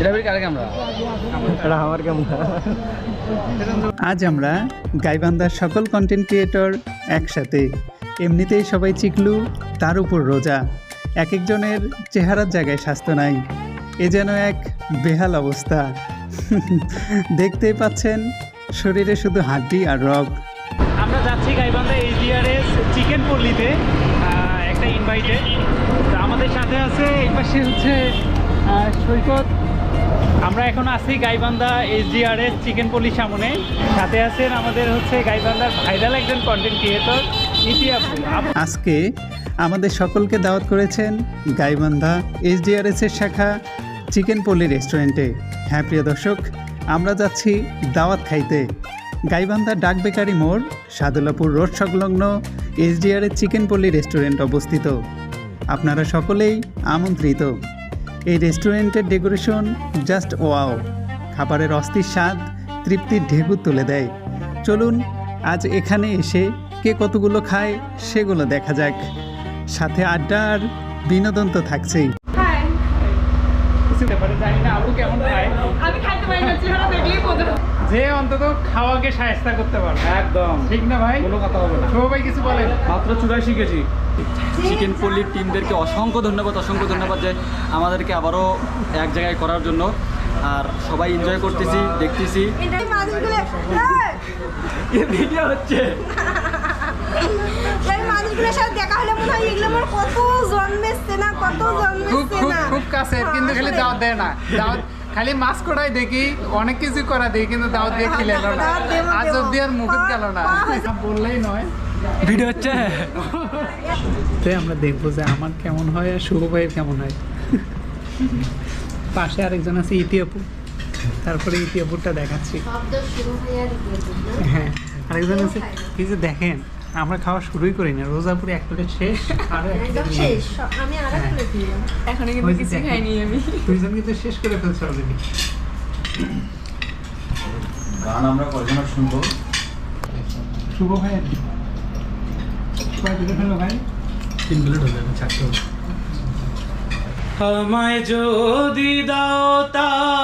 এটা বের কারে এটা আমার কেমন আজ আমরা গাইবান্ধার সকল কন্টেন্ট ক্রিয়েটর একসাথে। এমনিতেই সবাই চিকলু তার উপর রোজা। এক একজনের চেহারার জায়গায় স্বাস্থ্য নাই। এ যেন এক বেহাল অবস্থা। দেখতেই পাচ্ছেন শরীরে শুধু হাড্ডি আর রগ। আমরা যাচ্ছি গাইবান্ধা এইচডিআরএস চিকেন পল্লিতে একটা ইনভাইটে তো আমাদের সাথে আছে এই পাশে হচ্ছে আহ, সৈকত। আমরা এখন আছি গাইবান্ধা এইচডিআরএস চিকেন পল্লির সামনে। সাথে আছেন আমাদের হচ্ছে গাইবান্ধার ভাইরাল একজন কন্টেন্ট ক্রিয়েটর আজকে আমাদের সকলকে দাওয়াত করেছেন গাইবান্ধা এইচডিআরএস এর শাখা চিকেন পল্লী রেস্টুরেন্টে হ্যাঁ প্রিয় দর্শক, আমরা যাচ্ছি দাওয়াত খাইতে। গাইবান্ধা ডাক বেকারি মোড়, সাদুলাপুর রোড সংলগ্ন এইচডিআরএস চিকেন পল্লী রেস্টুরেন্ট অবস্থিত। আপনারা সকলেই আমন্ত্রিত। এই রেস্টুরেন্টের ডেকোরেশন জাস্ট ওয়াও। খাবারের অস্থির স্বাদ তৃপ্তির ঢেকুর তুলে দেয়। চলুন আজ এখানে এসে কে কতগুলো খায় সেগুলো দেখা যাক। সাথে আড্ডা আর বিনোদন তো থাকছেই। কিছু ব্যাপারে জানি না আপু কেমন খায়? আমি খাইতে পারি না চেহারা দেখলেই বোঝা। যে অন্তত খাওয়াকে সাহায্য করতে পারবে। একদম। ঠিক না ভাই? কোনো কথা হবে না। সবাই কিছু বলেন। মাত্র চুড়াই শিখেছি চিকেন পল্লির টিমদেরকে অসংখ্য ধন্যবাদ অসংখ্য ধন্যবাদ যে আমাদেরকে আবারও এক জায়গায় করার জন্য। আর সবাই এনজয় করতেছি দেখতেছি। ভিডিও হচ্ছে। মানুষগুলোর সাথে দেখা হলে মনে হয় এগুলো আমার কত জন্মেছে না কত জন্মেছে না। খুব কাছে কিন্তু খালি দাওয়াত দেয় না। দাওয়াত খালি মাছ করাই দেখি অনেক কিছু করা দেখি কিন্তু দাওয়াত দিয়ে খিলে না। আজ। অব্দি আর মুখে গেল না। বললেই নয়। ভিডিও হচ্ছে। তো আমরা দেখব যে আমার কেমন হয় আর শুভ ভাইয়ের কেমন হয়। পাশে আরেকজন আছে ইতিঅপু। তারপরে ইতিঅপুরটা দেখাচ্ছি। হ্যাঁ আরেকজন আছে। কিছু দেখেন আমরা খাওয়া শুরুই করি না রোজাপুরে এক প্লেট শেষ আরও এক একদম শেষ আমি আর হ্যাঁ। এখনও ওই যে দেখেন, দুইজন কিন্তু শেষ করে ফেলছে অলরেডি গান আমরা কয়জন শুনব? শুভ ভাই। কয় ফেলো ভাই? তিন মিনিট হয়ে যাবে চারটে আমায় যদি দাও তারাইয়া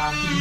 Rocky.